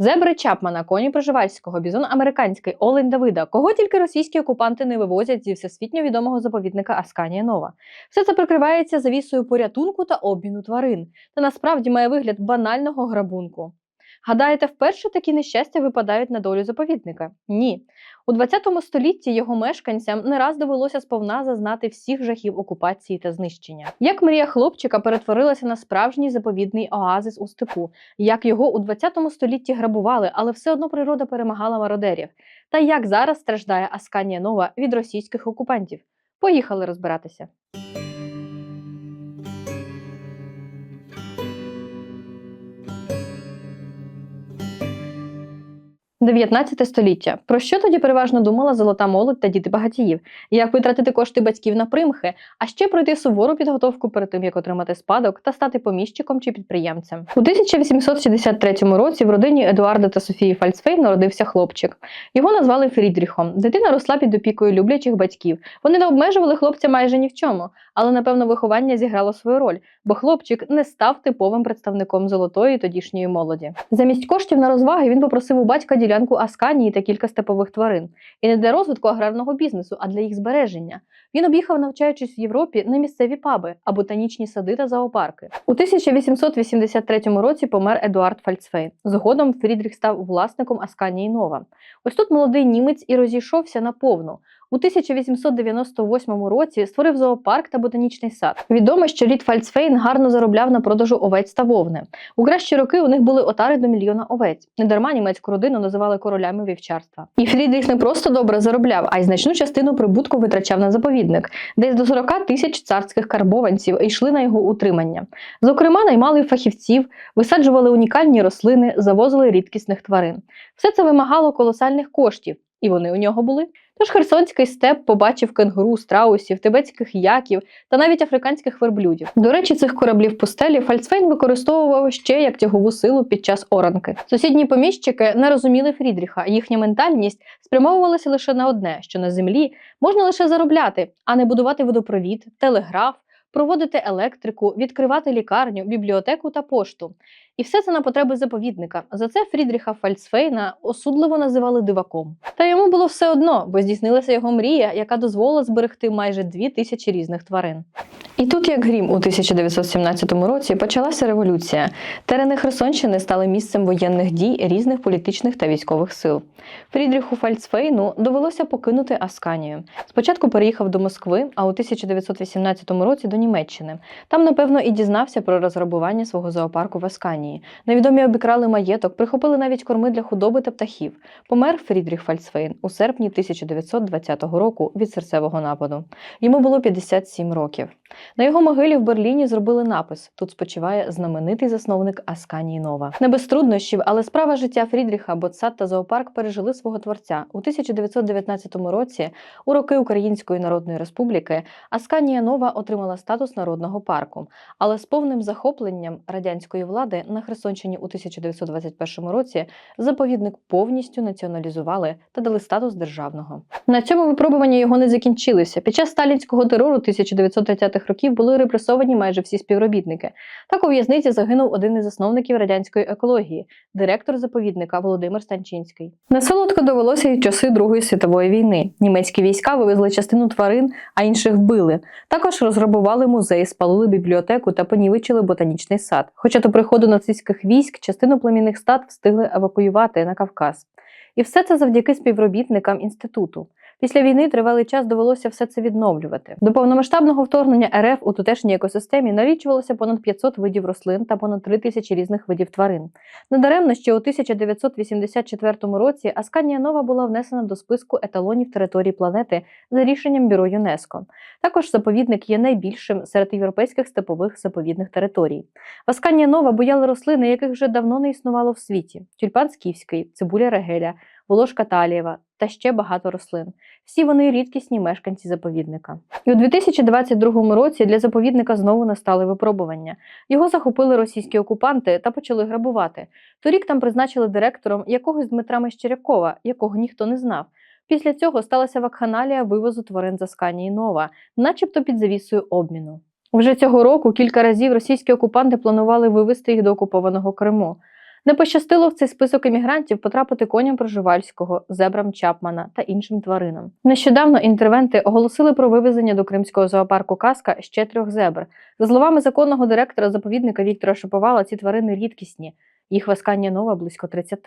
Зебри Чапмана, коні Проживальського, бізон американський, олень Давида. Кого тільки російські окупанти не вивозять зі всесвітньо відомого заповідника Асканія Нова. Все це прикривається завісою порятунку та обміну тварин, та насправді має вигляд банального грабунку. Гадаєте, вперше такі нещастя випадають на долю заповідника? Ні. У 20 столітті його мешканцям не раз довелося сповна зазнати всіх жахів окупації та знищення. Як мрія хлопчика перетворилася на справжній заповідний оазис у степу, як його у 20 столітті грабували, але все одно природа перемагала мародерів. Та як зараз страждає Асканія Нова від російських окупантів? Поїхали розбиратися. 19 століття. Про що тоді переважно думала золота молодь та діти багатіїв? Як витратити кошти батьків на примхи, а ще пройти сувору підготовку перед тим, як отримати спадок та стати поміщиком чи підприємцем. У 1863 році в родині Едуарда та Софії Фальцфейн народився хлопчик. Його назвали Фрідріхом. Дитина росла під опікою люблячих батьків. Вони не обмежували хлопця майже ні в чому, але напевно виховання зіграло свою роль, бо хлопчик не став типовим представником золотої тодішньої молоді. Замість коштів на розваги він попросив у батька ділянку Асканії та кілька степових тварин. І не для розвитку аграрного бізнесу, а для їх збереження. Він об'їхав, навчаючись в Європі, на місцеві паби, а ботанічні сади та зоопарки. У 1883 році помер Едуард Фальцфейн. Згодом Фрідріх став власником Асканії Нова. Ось тут молодий німець і розійшовся наповну. У 1898 році створив зоопарк та ботанічний сад. Відомо, що рід Фальцфейн гарно заробляв на продажу овець та вовни. У кращі роки у них були отари до мільйона овець. Недарма німецьку родину називали королями вівчарства. І Фрідріх не просто добре заробляв, а й значну частину прибутку витрачав на заповідник. Десь до 40 тисяч царських карбованців йшли на його утримання. Зокрема, наймали фахівців, висаджували унікальні рослини, завозили рідкісних тварин. Все це вимагало колосальних коштів, і вони у нього були. Тож Херсонський степ побачив кенгуру, страусів, тибетських яків та навіть африканських верблюдів. До речі, цих кораблів пустелі Фальцфейн використовував ще як тягову силу під час оранки. Сусідні поміщики не розуміли Фрідріха, їхня ментальність спрямовувалася лише на одне: що на землі можна лише заробляти, а не будувати водопровід, телеграф. Проводити електрику, відкривати лікарню, бібліотеку та пошту. І все це на потреби заповідника. За це Фрідріха Фальцфейна осудливо називали диваком. Та йому було все одно, бо здійснилася його мрія, яка дозволила зберегти майже дві тисячі різних тварин. І тут, як грім, у 1917 році почалася революція. Терени Херсонщини стали місцем воєнних дій різних політичних та військових сил. Фрідріху Фальцфейну довелося покинути Асканію. Спочатку переїхав до Москви, а у 1918 році до Німеччини. Там, напевно, і дізнався про розграбування свого зоопарку в Асканії. Невідомі обікрали маєток, прихопили навіть корми для худоби та птахів. Помер Фрідріх Фальцфейн у серпні 1920 року від серцевого нападу. Йому було 57 років. На його могилі в Берліні зробили напис: тут спочиває знаменитий засновник Асканії Нова. Не без труднощів, але справа життя Фрідріха, Боцат та зоопарк пережили свого творця у 1919 році. У роки Української Народної Республіки Асканія Нова отримала статус народного парку, але з повним захопленням радянської влади на Херсонщині у 1921 році заповідник повністю націоналізували та дали статус державного. На цьому випробування його не закінчилися. Під час сталінського терору 1930-х років були репресовані майже всі співробітники. Так у в'язниці загинув один із засновників радянської екології, директор заповідника Володимир Станчинський. Несолодко довелося й часи Другої світової війни. Німецькі війська вивезли частину тварин, а інших вбили. Також розграбували музей, спалили бібліотеку та понівечили ботанічний сад. Хоча до приходу нацистських військ частину племінних стад встигли евакуювати на Кавказ. І все це завдяки співробітникам інституту. Після війни тривалий час довелося все це відновлювати. До повномасштабного вторгнення РФ у тутешній екосистемі налічувалося понад 500 видів рослин та понад 3 тисячі різних видів тварин. Недаремно, що у 1984 році Асканія Нова була внесена до списку еталонів території планети за рішенням бюро ЮНЕСКО. Також заповідник є найбільшим серед європейських степових заповідних територій. В Асканія Нова бояли рослини, яких вже давно не існувало в світі: тюльпан скіфський, цибуля регеля, волошка талієва та ще багато рослин. Всі вони рідкісні мешканці заповідника. І у 2022 році для заповідника знову настали випробування. Його захопили російські окупанти та почали грабувати. Торік там призначили директором якогось Дмитра Мещерякова, якого ніхто не знав. Після цього сталася вакханалія вивозу тварин з Асканії Нова, начебто під завісою обміну. Вже цього року кілька разів російські окупанти планували вивезти їх до окупованого Криму. Не пощастило в цей список емігрантів потрапити коням Проживальського, зебрам Чапмана та іншим тваринам. Нещодавно інтервенти оголосили про вивезення до кримського зоопарку Каска ще трьох зебр. За словами законного директора заповідника Віктора Шиповала, ці тварини рідкісні. Їх в Асканія-Нова близько 30.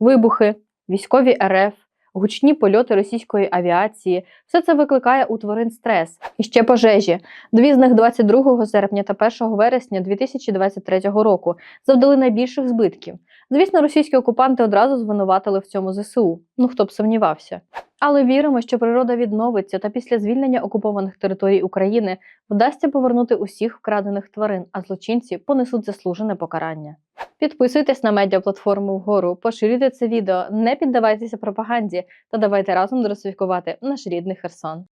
Вибухи, військові РФ, гучні польоти російської авіації все це викликає у тварин стрес. І ще пожежі. Дві з них 22 серпня та 1 вересня 2023 року завдали найбільших збитків. Звісно, російські окупанти одразу звинуватили в цьому ЗСУ. Ну хто б сумнівався. Але віримо, що природа відновиться та після звільнення окупованих територій України вдасться повернути усіх вкрадених тварин, а злочинці понесуть заслужене покарання. Підписуйтесь на медіаплатформу вгору, поширюйте це відео, не піддавайтеся пропаганді та давайте разом доросвідкувати наш рідний Херсон.